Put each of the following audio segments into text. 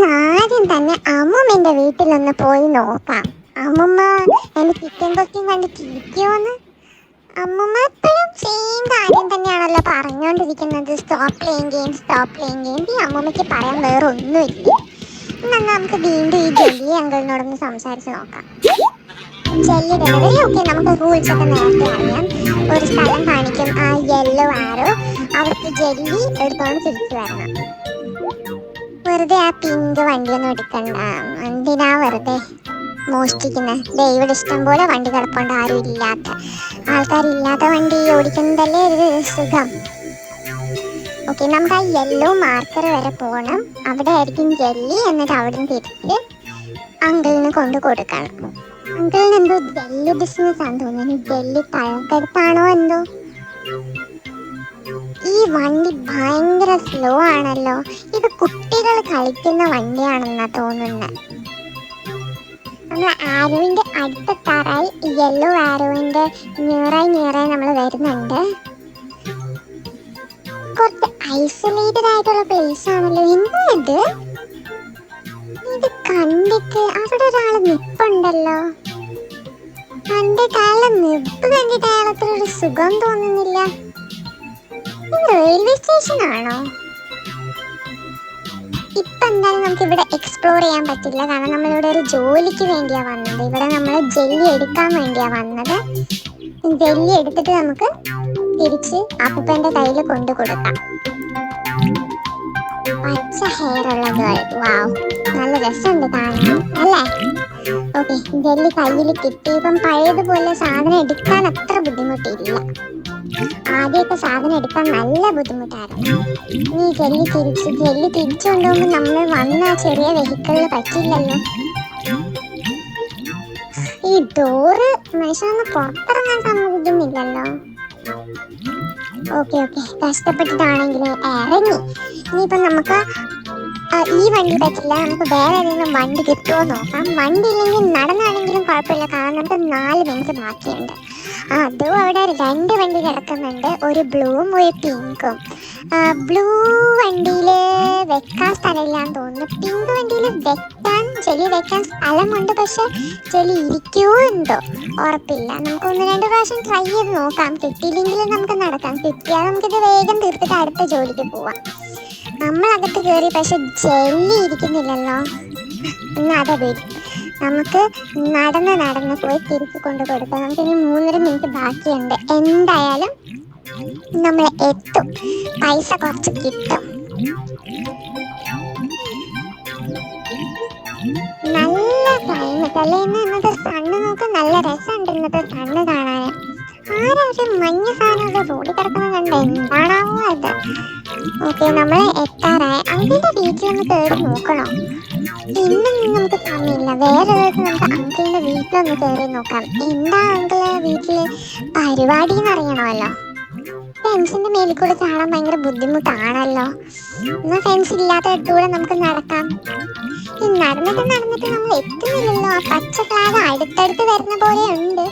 ആദ്യം തന്നെ അമ്മൂമ്മന്റെ വീട്ടിലൊന്ന് പോയി നോക്കാം. അമ്മമ്മ എന്റെ കിച്ചൻ കൊച്ചും കണ്ട് ചിരിക്കുമെന്ന് അമ്മമ്മ എപ്പോഴും സെയിം കാര്യം തന്നെയാണല്ലോ പറഞ്ഞുകൊണ്ടിരിക്കുന്നത് stop playing game stop playing game ഈ അമ്മൂമ്മയ്ക്ക് പറയാൻ വേറെ ഒന്നുമില്ല. എന്നാൽ നമുക്ക് വീണ്ടും ഈ ജെല്ലി അങ്കിളിനോടൊന്ന് സംസാരിച്ച് നോക്കാം. ജെല്ലി ഡെലിവറി ഓക്കെ നമുക്ക് റൂൾസ് ഒക്കെ നേരത്തെ അറിയാം. ഒരു സ്ഥലം കാണിക്കും. ആ യെല്ലോ ആരോ അവർക്ക് ജെല്ലി എടുത്തോണ്ട് തിരിച്ചു വരണം. വെറുതെ ആ പിങ്ക് വണ്ടിയൊന്നും എടുക്കണ്ട. എന്തിനാ വെറുതെ മോഷ്ടിക്കുന്നത് ദൈവം ഇഷ്ടം പോലെ വണ്ടി കിടപ്പുണ്ട്. ആരും ഇല്ലാത്ത ആൾക്കാരില്ലാത്ത വണ്ടി ഓടിക്കുന്നതല്ലേ ഒരു സുഖം. ഓക്കെ നമുക്ക് ആ യെല്ലോ മാർക്കർ വരെ പോകണം അവിടെ ആയിരിക്കും ജെല്ലി എന്നിട്ട് അവിടെ നിന്ന് തിരിച്ച് അങ്കിളിന് കൊണ്ട് കൊടുക്കണം. അങ്കിളിന് എന്തോ ജെല്ലി ബിസിനസ് ആണെന്ന് തോന്നുന്നു. ജെല്ലി കഴുകെടുത്താണോ എന്തോ? ഈ വണ്ടി ഭയങ്കര സ്ലോ ആണല്ലോ. ഇത് കുട്ടികൾ കളിക്കുന്ന വണ്ടിയാണെന്നാ തോന്നുന്നത് നമ്മൾ ആരോവിന്റെ അടുത്തെത്താറായി യെല്ലോ ആരോവിന്റെ നിയറായി നിയറായി നമ്മൾ വരുന്നുണ്ട്. കുറച്ച് ഐസൊലേറ്റഡ് ആയിട്ടുള്ള പ്ലേസ് ആണല്ലോ. എന്താ ഇത്? കണ്ടിട്ട് അവിടെ ഒരാൾ നിപ്പുണ്ടല്ലോ. കണ്ടിട്ട് അയാളെ നിപ്പ് കണ്ടിട്ട് അത്ര ഒരു സുഖം തോന്നുന്നില്ല. റെയിൽവേ നമുക്ക് ഇവിടെ എക്സ്പ്ലോർ ചെയ്യാൻ പറ്റില്ല. കാരണം നമ്മളിവിടെ ഒരു ജോലിക്ക് വേണ്ടിയാ വന്നത്. ഇവിടെ നമ്മൾ ജെല്ലി എടുക്കാൻ വേണ്ടിയാ വന്നത്. ജെല്ലി എടുത്തിട്ട് നമുക്ക് തിരിച്ച് അപ്പൂപ്പന്റെ കയ്യിൽ കൊണ്ടു കൊടുക്കാം. പച്ച ഹെയർ ഉള്ള ഗേൾ വാവ് നല്ല രസമുണ്ട് കാണാൻ അല്ലേ? ഓക്കെ ജെല്ലി കയ്യിൽ കിട്ടി. ഇപ്പം പഴയതുപോലെ സാധനം എടുക്കാൻ അത്ര ബുദ്ധിമുട്ടില്ല. ആദ്യമൊക്കെ സാധനം എടുക്കാൻ നല്ല ബുദ്ധിമുട്ടായിരുന്നു. നീ ജെല്ലി തിരിച്ച് ജെല്ലി തിരിച്ചു കൊണ്ടുപോകുമ്പോൾ നമ്മൾ വന്ന ചെറിയ വെഹിക്കിളിൽ പറ്റില്ലല്ലോ ഈ ഡോറ് മനുഷ്യനൊന്ന് പുറത്തിറങ്ങാൻ സമ്മതിക്കുന്നില്ലല്ലോ. Okay okay. കഷ്ടപ്പെട്ടിട്ടാണെങ്കിൽ ഇറങ്ങി. ഇനിയിപ്പം നമുക്ക് ഈ വണ്ടി പറ്റില്ല. നമുക്ക് വേറെ ഏതെങ്കിലും വണ്ടി കിട്ടുമോ നോക്കാം. വണ്ടി ഇല്ലെങ്കിൽ നടന്നാണെങ്കിലും കുഴപ്പമില്ല. കാരണം നമുക്ക് നാല് മിനിറ്റ് ബാക്കിയുണ്ട്. അതും അവിടെ രണ്ട് വണ്ടി കിടക്കുന്നുണ്ട്. ഒരു ബ്ലൂവും ഒരു പിങ്കും. ബ്ലൂ വണ്ടിയിൽ വെക്കാൻ സ്ഥലമില്ലാന്ന് തോന്നുന്നു. പിങ്ക് വണ്ടിയിൽ വെക്കാൻ ചെളി വെക്കാൻ സ്ഥലമുണ്ട്. പക്ഷെ ചെളി ഇരിക്കുമോ എന്തോ ഉറപ്പില്ല. നമുക്ക് ഒന്ന് രണ്ട് പ്രാവശ്യം ട്രൈ ചെയ്ത് നോക്കാം. കിട്ടിയില്ലെങ്കിൽ നമുക്ക് നടക്കാം. കിട്ടിയാൽ നമുക്കിത് വേഗം തീർത്തിട്ട് അടുത്ത ജോലിക്ക് പോവാം. നമ്മളകത്ത് കയറി പക്ഷെ ജെല്ലി ഇരിക്കുന്നില്ലല്ലോ. എന്നാ അതെ വരും നമുക്ക് നടന്ന് നടന്ന് പോയി തിരിച്ചു കൊണ്ട് കൊടുക്കാം. നമുക്ക് ഇനി മൂന്നര മിനിറ്റ് ബാക്കിയുണ്ട്. എന്തായാലും നമ്മൾ എത്തും. പൈസ കുറച്ച് കിട്ടും. നല്ല ക്ലൈമറ്റ് അല്ലേ? ഇന്ന് ഇന്നത്തെ സണ്ണ് നോക്ക് നല്ല രസമുണ്ട് ഇന്നത്തെ സണ്ണ് കാണാൻ ആരാ ഒരു മഞ്ഞ സാധനമൊക്കെ റോഡിൽ കിടക്കുന്നത് കണ്ട? എന്താണാവോ അത് ഓക്കെ നമ്മൾ എത്താറായി. അങ്കിളിന്റെ വീട്ടിലൊന്ന് കയറി നോക്കണോ? ഇന്നും നമുക്ക് സമയമില്ല വേറെ ദിവസം നമുക്ക് അങ്കിളിന്റെ വീട്ടിലൊന്ന് കയറി നോക്കാം. എന്താ അങ്കിൾ വീട്ടിൽ പരിപാടി എന്ന് അറിയണമല്ലോ ഫ്രണ്ട്സിന്റെ മേലിൽ കൂടെ ചാടാൻ ഭയങ്കര ബുദ്ധിമുട്ടാണല്ലോ. എന്നാ ഫെൻസ് ഇല്ലാത്ത ഇടത്തൂടെ നമുക്ക് നടക്കാം ഈ നടന്നിട്ട് നടന്നിട്ട് നമ്മൾ എത്തുന്നില്ലല്ലോ. ആ പച്ച ഫ്ലാഗ് അടുത്തടുത്ത് വരുന്ന പോലെ ഉണ്ട്.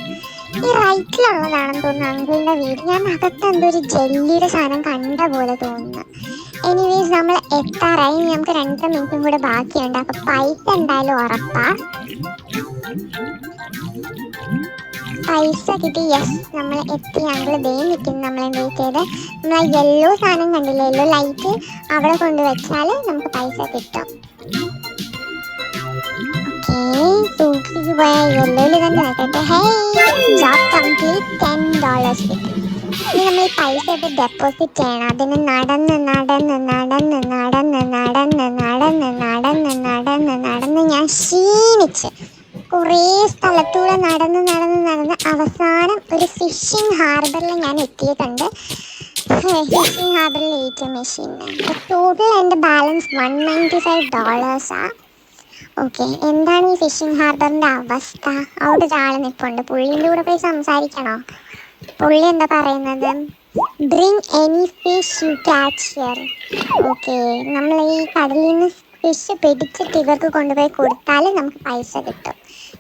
ഈ റൈറ്റിലുള്ളതാണെന്ന് തോന്നുന്നു അങ്കിളിന്റെ വീട്. ഞാൻ അകത്ത് എന്തോ ഒരു ജെല്ലിയുടെ സാധനം കണ്ട പോലെ തോന്നുന്നു. എനിവേസ് നമ്മൾ എത്താറായി നമുക്ക് രണ്ട് മിനിറ്റും കൂടെ ബാക്കിയുണ്ട്. അപ്പൊ പൈസ എന്തായാലും ഉറപ്പാ. പൈസ കിട്ടി. യെസ് നമ്മൾ എത്തി. ഞങ്ങൾ ദേ നിൽക്കുന്നു നമ്മളെ എന്ത് ചെയ്ത്? നമ്മൾ യെല്ലോ സാധനം കണ്ടില്ല? യെല്ലോ ലൈറ്റ് അവിടെ കൊണ്ട് വെച്ചാൽ നമുക്ക് പൈസ കിട്ടും. ഓക്കെ യെല്ലോയിൽ തന്നെ നിൽക്കട്ടെ hey job complete ten dollars കിട്ടി. നമ്മൾ പൈസ ഒക്കെ ഡെപ്പോസിറ്റ് ചെയ്യണം അതിന് നടന്ന് നടന്ന് നടന്ന് നടന്ന് നടന്ന് നടന്ന് നടന്ന് നടന്ന് നടന്ന് ഞാൻ ക്ഷീണിച്ച് കുറേ സ്ഥലത്തൂടെ നടന്ന് നടന്ന് നടന്ന് അവസാനം ഒരു ഫിഷിംഗ് ഹാർബറിൽ ഞാൻ എത്തിയിട്ടുണ്ട് ഫിഷിംഗ് ഹാർബറിൽ എ മെഷീൻ ടോട്ടൽ എന്റെ ബാലൻസ് വൺ നയന്റി ഫൈവ് ഡോളേഴ്സാണ് ഓക്കെ എന്താണ് ഈ ഫിഷിംഗ് ഹാർബറിന്റെ അവസ്ഥ അവിടെ ഒരാൾ നിൽപ്പുണ്ട് പുള്ളിന്റെ കൂടെ പോയി സംസാരിക്കണോ പുള്ളി എന്താ പറയുന്നത്? Bring any fish you catch okay നമ്മൾ ഈ കടലിൽ നിന്ന് ഫിഷ് പിടിച്ചിട്ട് ഇവർക്ക് കൊണ്ടുപോയി കൊടുത്താൽ നമുക്ക് പൈസ കിട്ടും.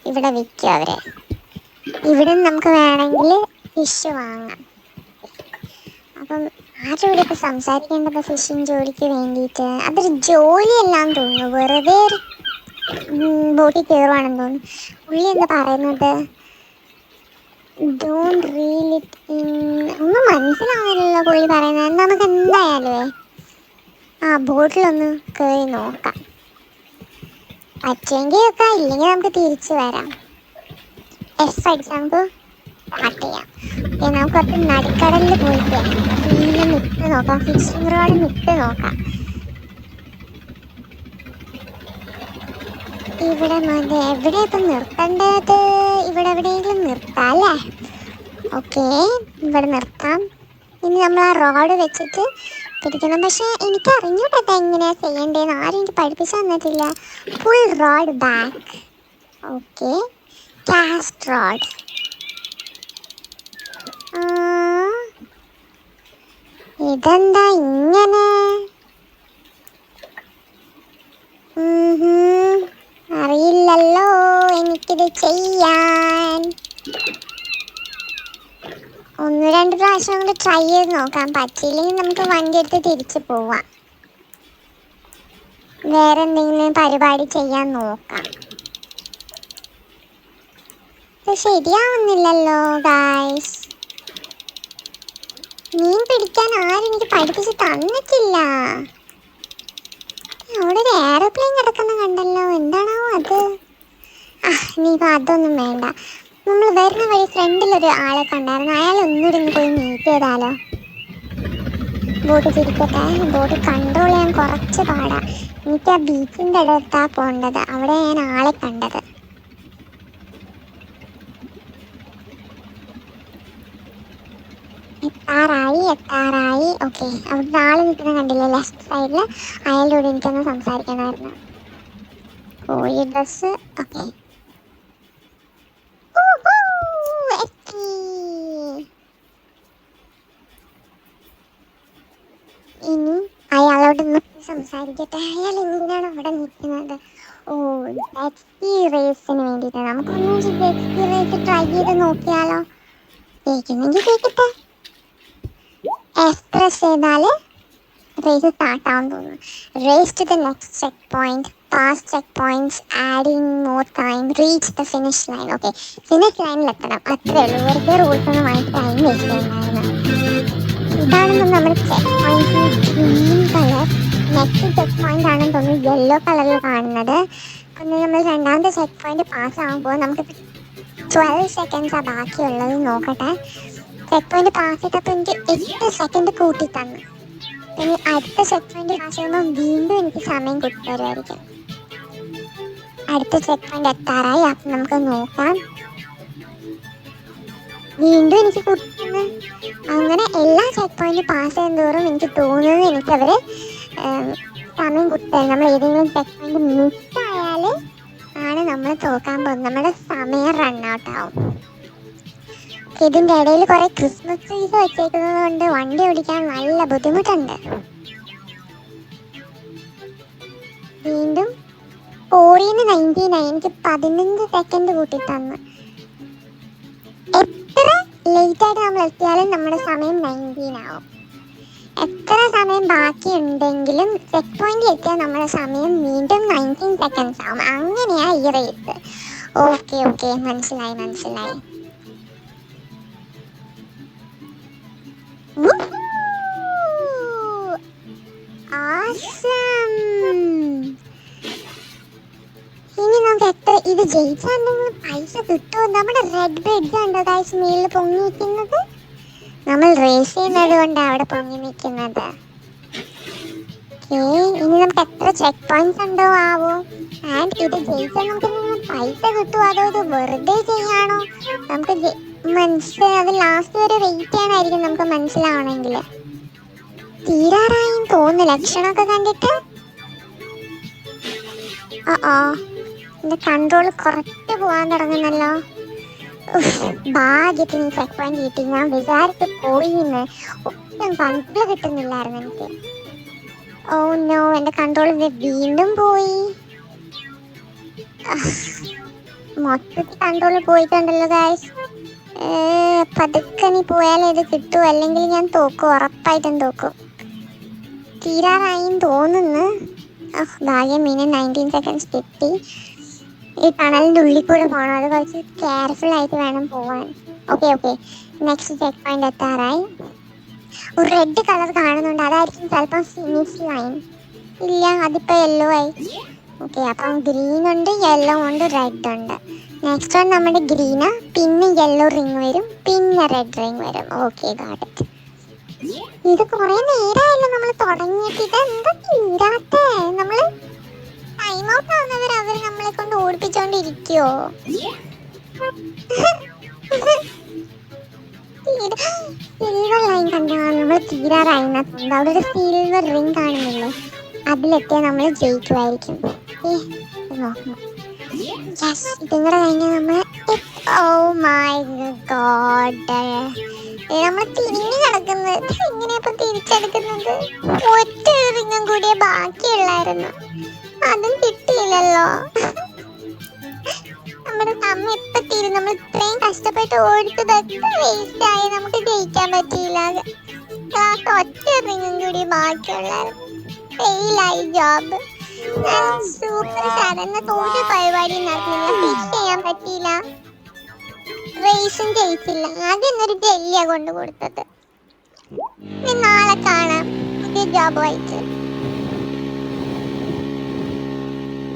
ഇവിടെ വിൽക്കും അവരെ. ഇവിടെ നമുക്ക് വേണമെങ്കിൽ ഫിഷ് വാങ്ങാം. അപ്പം ആരുടെ ഇപ്പൊ സംസാരിക്കേണ്ടത് ഫിഷിങ് ജോലിക്ക് വേണ്ടിയിട്ട്? അതൊരു ജോലിയെല്ലാം തോന്നുന്നു. വെറുതെ ബോട്ടിൽ കയറുവാണെന്ന് തോന്നുന്നു. പുള്ളി എന്താ പറയുന്നത്? ഡോണ്ട് റീൽ ഇറ്റ് ഒന്നും മനസ്സിലാവുന്നില്ലല്ലോ പുള്ളി പറയുന്നത്. നമുക്ക് എന്തായാലുവേ ആ ബോട്ടിലൊന്ന് കയറി നോക്കാം. പറ്റുമെങ്കിൽ ഒക്കെ ഇല്ലെങ്കിൽ നമുക്ക് തിരിച്ചു വരാം. എസ് അടിച്ച് നമുക്ക് സ്റ്റാർട്ട് ചെയ്യാം. നമുക്ക് കുറച്ച് നടുക്കടലിൽ പോയിട്ട് ഫീൽ നിട്ട് നോക്കാം. ഫിഷിംഗ് റോഡ് നിട്ട് നോക്കാം. ഇവിടെ മതി. എവിടെ ഇപ്പം നിർത്തേണ്ടത്? ഇവിടെ എവിടെയെങ്കിലും നിർത്താം അല്ലേ? ഓക്കെ ഇവിടെ നിർത്താം. ഇനി നമ്മൾ ആ റോഡ് വെച്ചിട്ട് പിടിക്കണം. പക്ഷേ എനിക്ക് അറിഞ്ഞൂട്ടത് എങ്ങനെയാ ചെയ്യേണ്ടതെന്ന് ആരും എനിക്ക് പഠിപ്പിച്ചു തന്നിട്ടില്ല. Full rod back okay cast rod ഇതെന്താ ഇങ്ങനെ? ഹും. അറിയില്ലല്ലോ എനിക്കിത് ചെയ്യാൻ. ഒന്ന് രണ്ട് പ്രാവശ്യം കൂടെ ട്രൈ ചെയ്ത് നോക്കാം. പറ്റിയില്ലെങ്കിൽ നമുക്ക് വണ്ടി എടുത്ത് തിരിച്ചു പോവാം. വേറെ എന്തെങ്കിലും പരിപാടി ചെയ്യാൻ നോക്കാം. ഇത് ശരിയാവുന്നില്ലല്ലോ ഗായ്സ് മീൻ പിടിക്കാൻ ആരും എനിക്ക് പഠിപ്പിച്ച് തന്നിട്ടില്ല. അവിടെ ഒരു എയറോപ്ലെയിൻ കിടക്കുന്ന കണ്ടല്ലോ. എന്താണാവോ അത്? ആ ഇനിയിപ്പോൾ അതൊന്നും വേണ്ട. നമ്മൾ വരുന്ന വഴി ഫ്രണ്ടിലൊരു ആളെ കണ്ടായിരുന്നു. അയാൾ ഒന്നുകൂടി പോയി മീറ്റ് ചെയ്താലോ? ബോട്ട് തിരിക്കട്ടെ? ബോട്ട് കൺട്രോൾ ചെയ്യാൻ കുറച്ച് പാടാ. എനിക്ക് ആ ബീച്ചിന്റെ അടുത്താണ് പോകേണ്ടത്. അവിടെ ഞാൻ ആളെ കണ്ടത്. എത്താറായി എത്താറായി. ഓക്കെ അവിടെ ആൾ നിൽക്കുന്ന കണ്ടില്ലേ? ലെഫ്റ്റ് സൈഡിൽ അയാളുടെ എനിക്കൊന്ന് സംസാരിക്കണമായിരുന്നു. കോഴി ഡ്രസ്സ് ഓക്കെ ഇനി അയാളോട് ഒന്ന് സംസാരിക്കട്ടെ. അയാൾ എന്തിനാണ് അവിടെ നിൽക്കുന്നത്? ഓ റേസിന് വേണ്ടിയിട്ട്. നമുക്കൊന്നും ചെയ്ത് റേസ് ട്രൈ ചെയ്ത് നോക്കിയാലോ. കേൾക്കുന്നെങ്കിൽ കേൾക്കട്ടെ എക്സ്പ്രസ് ചെയ്താൽ റേസ് സ്റ്റാർട്ടാവും തോന്നുന്നു. Race to the next check point pass check points adding more time reach the finish line okay finish ലൈനിൽ എത്തണം. അത്രേ ഉള്ളൂ. വെറുതെ റൂൾസ് ഒന്നും വാങ്ങിച്ച് ടൈം വേസ്റ്റ് ചെയ്യണ്ടായിരുന്നു ഇതാണ് നമ്മുടെ check point green colour next check point ആണെന്ന് തോന്നുന്നു യെല്ലോ കളറിൽ കാണുന്നത്. ഒന്ന് നമ്മൾ രണ്ടാമത്തെ ചെക്ക് പോയിന്റ് പാസ് ആകുമ്പോൾ നമുക്ക് ട്വൽവ് സെക്കൻഡ്സാണ് ബാക്കിയുള്ളത് നോക്കട്ടെ. ചെക്ക് പോയിന്റ് പാസ് ചെയ്തപ്പോൾ എനിക്ക് എട്ട് സെക്കൻഡ് കൂട്ടി തന്നു. ഇനി അടുത്ത ചെക്ക് പോയിന്റ് പാസ് ചെയ്യുമ്പോൾ വീണ്ടും എനിക്ക് സമയം കൂട്ടി തരുമായിരിക്കും അടുത്ത ചെക്ക് പോയിന്റ് എത്താറായി. അപ്പം നമുക്ക് നോക്കാം. വീണ്ടും എനിക്ക് കൂട്ടുന്നു അങ്ങനെ എല്ലാ ചെക്ക് പോയിന്റ് പാസ് ചെയ്യുന്നതോറും എനിക്ക് തോന്നുന്നത് എനിക്ക് അവർ സമയം കുത്തരുത് നമ്മൾ ഏതെങ്കിലും ചെക്ക് പോയിന്റ് മിസ്സായാൽ ആണ് നമ്മൾ തോക്കാൻ പോകുന്നത്. നമ്മുടെ സമയം റൺ ഔട്ട് ആവും. ഇതിന്റെ ഇടയിൽ കുറേ ക്രിസ്മസ് ട്രീസ് വെച്ചേക്കുന്നത് കൊണ്ട് വണ്ടി ഓടിക്കാൻ നല്ല ബുദ്ധിമുട്ടുണ്ട്. വീണ്ടും ഫോറിന്ന് നയന്റി നയൻ എനിക്ക് പതിനഞ്ച് സെക്കൻഡ് കൂട്ടി തന്നു എത്ര ലേറ്റ് ആയിട്ട് നമ്മൾ എത്തിയാലും നമ്മുടെ സമയം നയന്റീൻ ആവും എത്ര സമയം ബാക്കിയുണ്ടെങ്കിലും ചെക്ക് പോയിന്റ് എത്തിയാൽ നമ്മുടെ സമയം വീണ്ടും നയന്റീൻ സെക്കൻഡ്സ് ആവും. അങ്ങനെയാ ഈ റേസ് ഓക്കെ ഓക്കെ മനസ്സിലായി മനസ്സിലായി! Awesome! ഇത് ജയിച്ചാൽ നിങ്ങൾ പൈസ കിട്ടുമോ? നമ്മുടെ റെഡ് ബെഡ് കണ്ടോ കാഴ്ച മേളിൽ പൊങ്ങി നിൽക്കുന്നത്? നമ്മൾ റേസ് ചെയ്യുന്നത് കൊണ്ടാണ് അവിടെ പൊങ്ങി നിൽക്കുന്നത്. ഇനി നമുക്ക് എത്ര ചെക്ക് പോയിന്റ്സ് ഉണ്ടോ ആവോ? ആൻഡ് ഇത് ജയിച്ചാൽ നമുക്ക് പൈസ കിട്ടുമോ? അതോ ഇത് വെറുതെ ചെയ്യാണോ? നമുക്ക് ജെ- അത് ലാസ്റ്റ് വരെ വെയിറ്റ് ചെയ്യാനായിരിക്കും നമുക്ക് മനസ്സിലാവണമെങ്കിൽ. തീരാറായും തോന്നുന്നു. ലക്ഷണമൊക്കെ കണ്ടിട്ട്? ആ എന്റെ കൺട്രോൾ കുറച്ച് പോവാൻ തുടങ്ങുന്നല്ലോ. ഭാഗ്യത്തിന് ഈ ചെക്ക് പോയിന്റ് കിട്ടി. ഞാൻ വിചാരിച്ച് പോയിന്ന്. ഒട്ടും കൺട്രോൾ കിട്ടുന്നില്ലായിരുന്നു എനിക്ക്. ഓ നോ എന്റെ കൺട്രോൾ വീണ്ടും പോയി. മൊത്തത്തിൽ കൺട്രോൾ പോയിട്ടുണ്ടല്ലോ ഗായ്സ് പതുക്കെ നീ പോയാലേ ഇത് കിട്ടൂ. അല്ലെങ്കിൽ ഞാൻ തോക്കും ഉറപ്പായിട്ടും തോക്കും. തീരാറായും തോന്നുന്നു. ഭാഗ്യം മീനെ നയന്റീൻ സെക്കൻഡ്സ് കിട്ടി. ഈ ടണലിന്റെ ഉള്ളിൽ കൂടെ പോകണം അത് കുറച്ച് കെയർഫുൾ ആയിട്ട് വേണം പോവാൻ. Okay okay next check point എത്താറായി. ഒരു റെഡ് കളർ കാണുന്നുണ്ട്. അതായിരിക്കും ചിലപ്പം ഫിനിഷ് ലൈൻ ഇല്ല അതിപ്പോ യെല്ലോ ആയി. ഓക്കെ അപ്പം ഗ്രീൻ ഉണ്ട് യെല്ലോ ഉണ്ട് റെഡ് ഉണ്ട്. നെക്സ്റ്റ് വൺ നമ്മുടെ ഗ്രീന് പിന്നെ യെല്ലോ റിങ് വരും പിന്നെ റെഡ് റിങ് വരും. ഓക്കെ ഇത് കുറെ നേരമായല്ലോ നമ്മൾ തുടങ്ങിയിട്ട്. ഇത് ഓടിപ്പിച്ചോണ്ടിരിക്കോ സിൽവർ ലൈൻ അവിടെ സിൽവർ റിംഗ് നമ്മൾ ജയിക്കുമായിരിക്കും ഇത് കൂടെ കഴിഞ്ഞാൽ നമ്മൾ ഓ മൈ ഗോഡ് നമ്മൾ തിരിഞ്ഞു കിടക്കുന്നത് എങ്ങനെയപ്പം തിരിച്ചെടുക്കുന്നത്? ഒറ്റ റിങ്ങും കൂടിയേ ബാക്കിയുള്ളായിരുന്നു. അതും കിട്ടിയില്ലല്ലോ. നമ്മുടെ അമ്മ എപ്പോ തീരും നമ്മൾ ഇത്രയും കഷ്ടപ്പെട്ട് ഓടിച്ചതൊക്കെ വേസ്റ്റ് ആയി. നമുക്ക് ജയിക്കാൻ പറ്റിയില്ല. ക്ലാസ് ഒറ്റ റിങ്ങും കൂടി ബാക്കിയുള്ള ജോബ് സൂപ്പർ സാധാരണ തോറ്റ പരിപാടി നടന്നില്ല ഫിഷ് ചെയ്യാൻ പറ്റിയില്ല. റേസും ജയിച്ചില്ല. ആദ്യം ഒരു ജെല്ലിയാ കൊണ്ടു കൊടുത്തത്. നാളെ കാണാം. ജോബ് വായിച്ച്